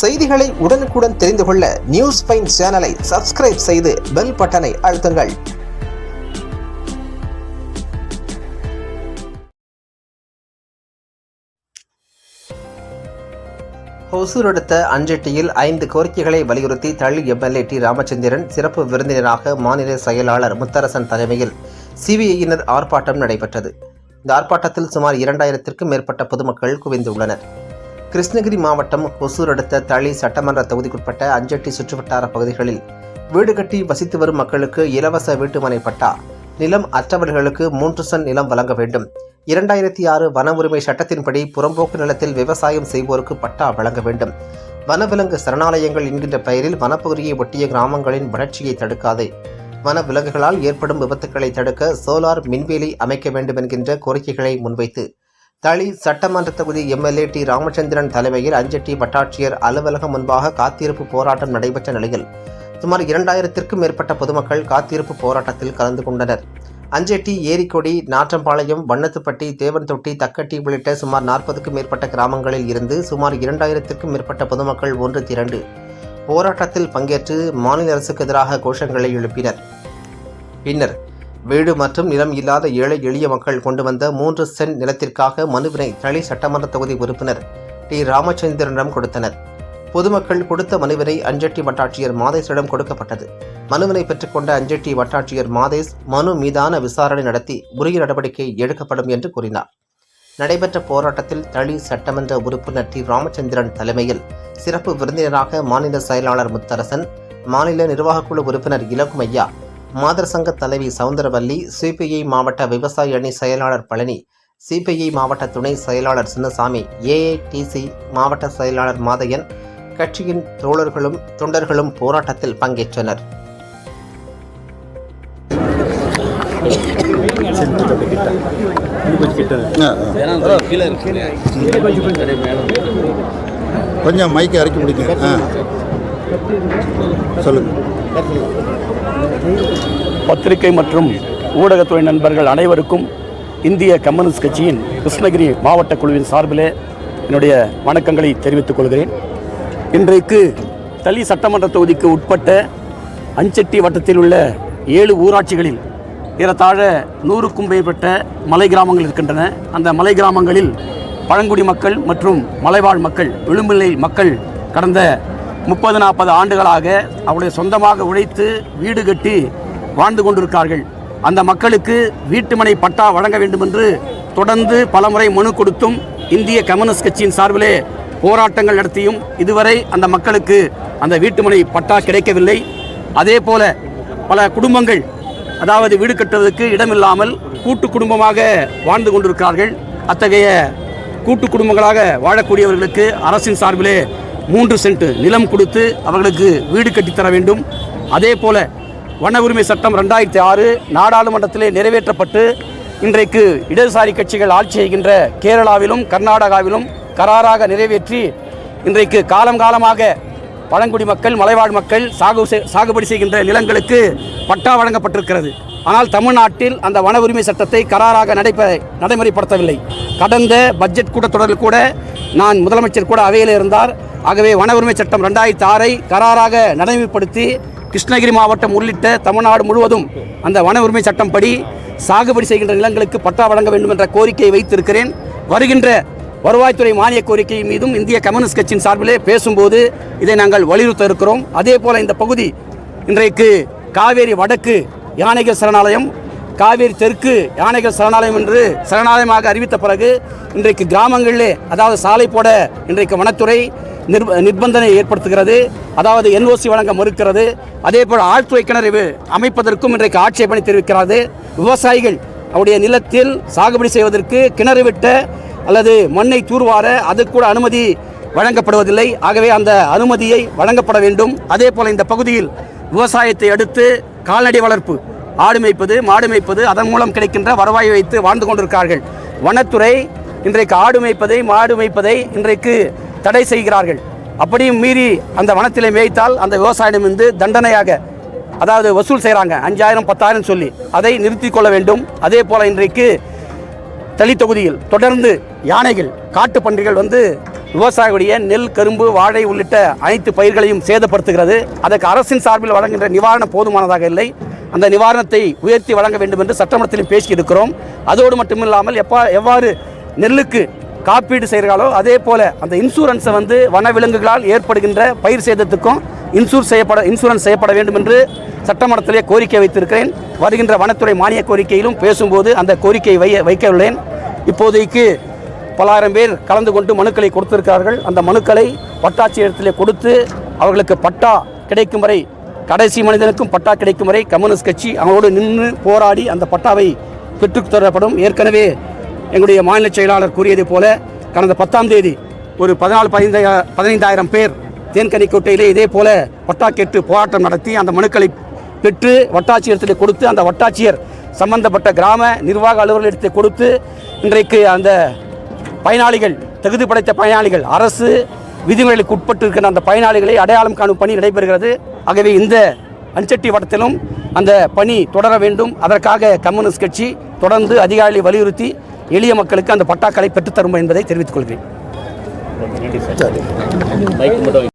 செய்திகளை உடனுக்குடன் தெரிந்து கொள்ள நியூஸ் பைன் சேனலை சப்ஸ்கிரைப் செய்து பெல் பட்டனை அழுத்துங்கள். ஒசூர் அடுத்த அஞ்செட்டியில் ஐந்து கோரிக்கைகளை வலியுறுத்தி தள்ளி எம்எல்ஏ டி ராமச்சந்திரன் சிறப்பு விருந்தினராக மாநில செயலாளர் முத்தரசன் தலைமையில் சிபிஐயினர் ஆர்ப்பாட்டம் நடைபெற்றது. இந்த ஆர்ப்பாட்டத்தில் சுமார் இரண்டாயிரத்திற்கும் மேற்பட்ட பொதுமக்கள் குவிந்துள்ளனர். கிருஷ்ணகிரி மாவட்டம் ஒசூர் அடுத்த தளி சட்டமன்ற தொகுதிக்குட்பட்ட அஞ்சட்டி சுற்றுவட்டார பகுதிகளில் வீடு கட்டி வசித்து வரும் மக்களுக்கு இலவச வீட்டுமனை பட்டா நிலம் அற்றவர்களுக்கு மூன்று சன் நிலம் வழங்க வேண்டும். இரண்டாயிரத்தி ஆறு வன உரிமை சட்டத்தின்படி புறம்போக்கு நிலத்தில் விவசாயம் செய்வோருக்கு பட்டா வழங்க வேண்டும். வனவிலங்கு சரணாலயங்கள் என்கின்ற பெயரில் வனப்பகுதியை ஒட்டிய கிராமங்களின் வளர்ச்சியை தடுக்காதே. வனவிலங்குகளால் ஏற்படும் விபத்துக்களை தடுக்க சோலார் மின்வேலி அமைக்க வேண்டும் என்கின்ற கோரிக்கைகளை முன்வைத்து தளி சட்டமன்ற தொகுதி எம்எல்ஏ டி ராமச்சந்திரன் தலைமையில் அஞ்சட்டி வட்டாட்சியர் அலுவலகம் முன்பாக காத்திருப்பு போராட்டம் நடைபெற்ற நிலையில் சுமார் இரண்டாயிரத்திற்கும் மேற்பட்ட பொதுமக்கள் காத்திருப்பு போராட்டத்தில் கலந்து கொண்டனர். அஞ்செட்டி ஏரிக்கொடி நாற்றம்பாளையம் வண்ணத்துப்பட்டி தேவன்தொட்டி தக்கட்டி உள்ளிட்ட சுமார் நாற்பதுக்கும் மேற்பட்ட கிராமங்களில் இருந்து சுமார் இரண்டாயிரத்திற்கும் மேற்பட்ட பொதுமக்கள் ஒன்று திரண்டு போராட்டத்தில் பங்கேற்று மாநில அரசுக்கு எதிராக கோஷங்களை எழுப்பினர். பின்னர் வீடு மற்றும் நிலம் இல்லாத ஏழை எளிய மக்கள் கொண்டு வந்த மூன்று சென்ட் நிலத்திற்காக மனுவினை தளி சட்டமன்ற தொகுதி உறுப்பினர் டி. ராமச்சந்திரனிடம் கொடுத்தனர். பொதுமக்கள் கொடுத்த மனுவினை அஞ்சட்டி வட்டாட்சியர் மாதேஷிடம் கொடுக்கப்பட்டது. மனுவினை பெற்றுக்கொண்ட அஞ்செட்டி வட்டாட்சியர் மாதேஷ் மனு மீதான விசாரணை நடத்தி உரிய நடவடிக்கை எடுக்கப்படும் என்று கூறினார். நடைபெற்ற போராட்டத்தில் தளி சட்டமன்ற உறுப்பினர் டி. ராமச்சந்திரன் தலைமையில் சிறப்பு விருந்தினராக மாநில செயலாளர் முத்தரசன் மாநில நிர்வாகக்குழு உறுப்பினர் இலக்குமையா மாதர் சங்க தலைவி சவுந்தரவல்லி சிபிஐ மாவட்ட விவசாய அணி செயலாளர் பழனி சிபிஐ மாவட்ட துணை செயலாளர் சின்னசாமி ஏஐடிசி மாவட்ட செயலாளர் மாதையன் கட்சியின் தோழர்களும் தொண்டர்களும் போராட்டத்தில் பங்கேற்றனர். கொஞ்சம் மைக்கை இறக்கி பிடிங்க பத்திரிகை மற்றும் ஊடகத்துறை நண்பர்கள் அனைவருக்கும் இந்திய கம்யூனிஸ்ட் கட்சியின் கிருஷ்ணகிரி மாவட்ட குழுவின் சார்பிலே என்னுடைய வணக்கங்களை தெரிவித்துக் கொள்கிறேன். இன்றைக்கு தளி சட்டமன்ற தொகுதிக்கு உட்பட்ட அஞ்செட்டி வட்டத்தில் உள்ள ஏழு ஊராட்சிகளில் ஏறத்தாழ நூறுக்கும் மேற்பட்ட மலை கிராமங்கள் இருக்கின்றன. அந்த மலை கிராமங்களில் பழங்குடி மக்கள் மற்றும் மலைவாழ் மக்கள் விளிம்புநிலை மக்கள் கடந்த முப்பது நாற்பது ஆண்டுகளாக அவருடைய சொந்தமாக உழைத்து வீடு கட்டி வாழ்ந்து கொண்டிருக்கிறார்கள். அந்த மக்களுக்கு வீட்டுமனை பட்டா வழங்க வேண்டும் என்று தொடர்ந்து பலமுறை மனு கொடுத்தும் இந்திய கம்யூனிஸ்ட் கட்சியின் சார்பிலே போராட்டங்கள் நடத்தியும் இதுவரை அந்த மக்களுக்கு அந்த வீட்டுமனை பட்டா கிடைக்கவில்லை. அதே போல பல குடும்பங்கள் அதாவது வீடு கட்டுவதற்கு இடமில்லாமல் கூட்டு குடும்பமாக வாழ்ந்து கொண்டிருக்கிறார்கள். அத்தகைய கூட்டு குடும்பங்களாக வாழக்கூடியவர்களுக்கு அரசின் சார்பிலே மூன்று சென்ட் நிலம் கொடுத்து அவர்களுக்கு வீடு கட்டித்தர வேண்டும். அதே போல வன உரிமை சட்டம் ரெண்டாயிரத்தி ஆறு நாடாளுமன்றத்திலே நிறைவேற்றப்பட்டு இன்றைக்கு இடதுசாரி கட்சிகள் ஆட்சி செய்கின்ற கேரளாவிலும் கர்நாடகாவிலும் கராராக நிறைவேற்றி இன்றைக்கு காலம் காலமாக பழங்குடி மக்கள் மலைவாழ் மக்கள் சாகு சாகுபடி செய்கின்ற நிலங்களுக்கு பட்டா வழங்கப்பட்டிருக்கிறது. ஆனால் தமிழ்நாட்டில் அந்த வன உரிமை சட்டத்தை கராராக நடைபெற நடைமுறைப்படுத்தவில்லை. கடந்த பட்ஜெட் கூட்டத்தொடரில் கூட நான் முதலமைச்சர் கூட அவையில் இருந்தார். ஆகவே வன உரிமை சட்டம் ரெண்டாயிரத்தி ஆறை கராராக நடைமுறைப்படுத்தி கிருஷ்ணகிரி மாவட்டம் உள்ளிட்ட தமிழ்நாடு முழுவதும் அந்த வன உரிமை சட்டம் படி சாகுபடி செய்கின்ற நிலங்களுக்கு பட்டா வழங்க வேண்டும் என்ற கோரிக்கையை வைத்திருக்கிறேன். வருகின்ற வருவாய்த்துறை மானிய கோரிக்கை மீதும் இந்திய கம்யூனிஸ்ட் கட்சியின் சார்பிலே பேசும்போது இதை நாங்கள் வலியுறுத்த இருக்கிறோம். அதே போல இந்த பகுதி இன்றைக்கு காவேரி வடக்கு யானைகள் சரணாலயம் காவேரி தெற்கு யானைகள் சரணாலயம் என்று சரணாலயமாக அறிவித்த பிறகு இன்றைக்கு கிராமங்களிலே அதாவது சாலை போட இன்றைக்கு வனத்துறை நிர்ப நிர்பந்தனை ஏற்படுத்துகிறது. அதாவது என்ஓசி வழங்க மறுக்கிறது. அதே போல் ஆழ்துறை கிணறு அமைப்பதற்கும் இன்றைக்கு ஆட்சேபனை தெரிவிக்கிறது. விவசாயிகள் அவருடைய நிலத்தில் சாகுபடி செய்வதற்கு கிணறு விட்ட அல்லது மண்ணை தூர்வார அது கூட அனுமதி வழங்கப்படுவதில்லை. ஆகவே அந்த அனுமதியை வழங்கப்பட வேண்டும். அதே போல் இந்த பகுதியில் விவசாயத்தை அடுத்து கால்நடை வளர்ப்பு ஆடு மேய்ப்பது மாடு மேய்ப்பது அதன் மூலம் கிடைக்கின்ற வருவாயை வைத்து வாழ்ந்து கொண்டிருக்கிறார்கள். வனத்துறை இன்றைக்கு ஆடு மேய்ப்பதை மாடு மேய்ப்பதை இன்றைக்கு தடை செய்கிறார்கள். அப்படியும் மீறி அந்த வனத்திலே மேய்த்தால் அந்த விவசாயிடம் இருந்து தண்டனையாக அதாவது வசூல் செய்கிறாங்க. அஞ்சாயிரம் பத்தாயிரம் சொல்லி. அதை நிறுத்தி கொள்ள வேண்டும். அதே போல் இன்றைக்கு தளி தொகுதியில் தொடர்ந்து யானைகள் காட்டு பன்றிகள் வந்து விவசாயிகளுடைய நெல் கரும்பு வாழை உள்ளிட்ட அனைத்து பயிர்களையும் சேதப்படுத்துகிறது. அதற்கு அரசின் சார்பில் வழங்குகின்ற நிவாரணம் போதுமானதாக இல்லை. அந்த நிவாரணத்தை உயர்த்தி வழங்க வேண்டும் என்று சட்டமன்றத்திலும் பேசியிருக்கிறோம் அதோடு மட்டுமில்லாமல் எப்பா எவ்வாறு நெல்லுக்கு காப்பீடு செய்கிறாளோ அதே போல் அந்த இன்சூரன்ஸை வந்து வனவிலங்குகளால் ஏற்படுகின்ற பயிர் சேதத்துக்கும் இன்சூர் செய்யப்பட இன்சூரன்ஸ் செய்யப்பட வேண்டும் என்று சட்டமன்றத்திலே கோரிக்கை வைத்திருக்கிறேன். வருகின்ற வனத்துறை மானிய கோரிக்கையிலும் பேசும்போது அந்த கோரிக்கையை வை வைக்க உள்ளேன். இப்போதைக்கு பலாயிரம் பேர் கலந்து கொண்டு மனுக்களை கொடுத்திருக்கிறார்கள். அந்த மனுக்களை வட்டாட்சியரத்திலே கொடுத்து அவர்களுக்கு பட்டா கிடைக்கும் வரை கடைசி மனிதனுக்கும் பட்டா கிடைக்கும் வரை கம்யூனிஸ்ட் கட்சி அவங்களோடு நின்று போராடி அந்த பட்டாவை பெற்றுத்தரப்படும் ஏற்கனவே எங்களுடைய மாநில செயலாளர் கூறியது போல கடந்த பத்தாம் தேதி ஒரு பதினாலு பதினைந்து பதினைந்தாயிரம் பேர் தேன்கனிக்கோட்டையிலே இதே போல பட்டா கேட்டு போராட்டம் நடத்தி அந்த மனுக்களை பெற்று வட்டாட்சியரத்தில் கொடுத்து அந்த வட்டாட்சியர் சம்பந்தப்பட்ட கிராம நிர்வாக அலுவலகத்தை கொடுத்து இன்றைக்கு அந்த பயனாளிகள் தகுதி படைத்த பயனாளிகள் அரசு விதிமுறைகளுக்கு உட்பட்டு இருக்கின்ற அந்த பயனாளிகளை அடையாளம் காணும் பணி நடைபெறுகிறது. ஆகவே இந்த அஞ்சட்டி வட்டத்திலும் அந்த பணி தொடர வேண்டும். அதற்காக கம்யூனிஸ்ட் கட்சி தொடர்ந்து அதிகாரிகளை வலியுறுத்தி எளிய மக்களுக்கு அந்த பட்டாக்களை பெற்றுத்தரும் என்பதை தெரிவித்துக் கொள்கிறேன்.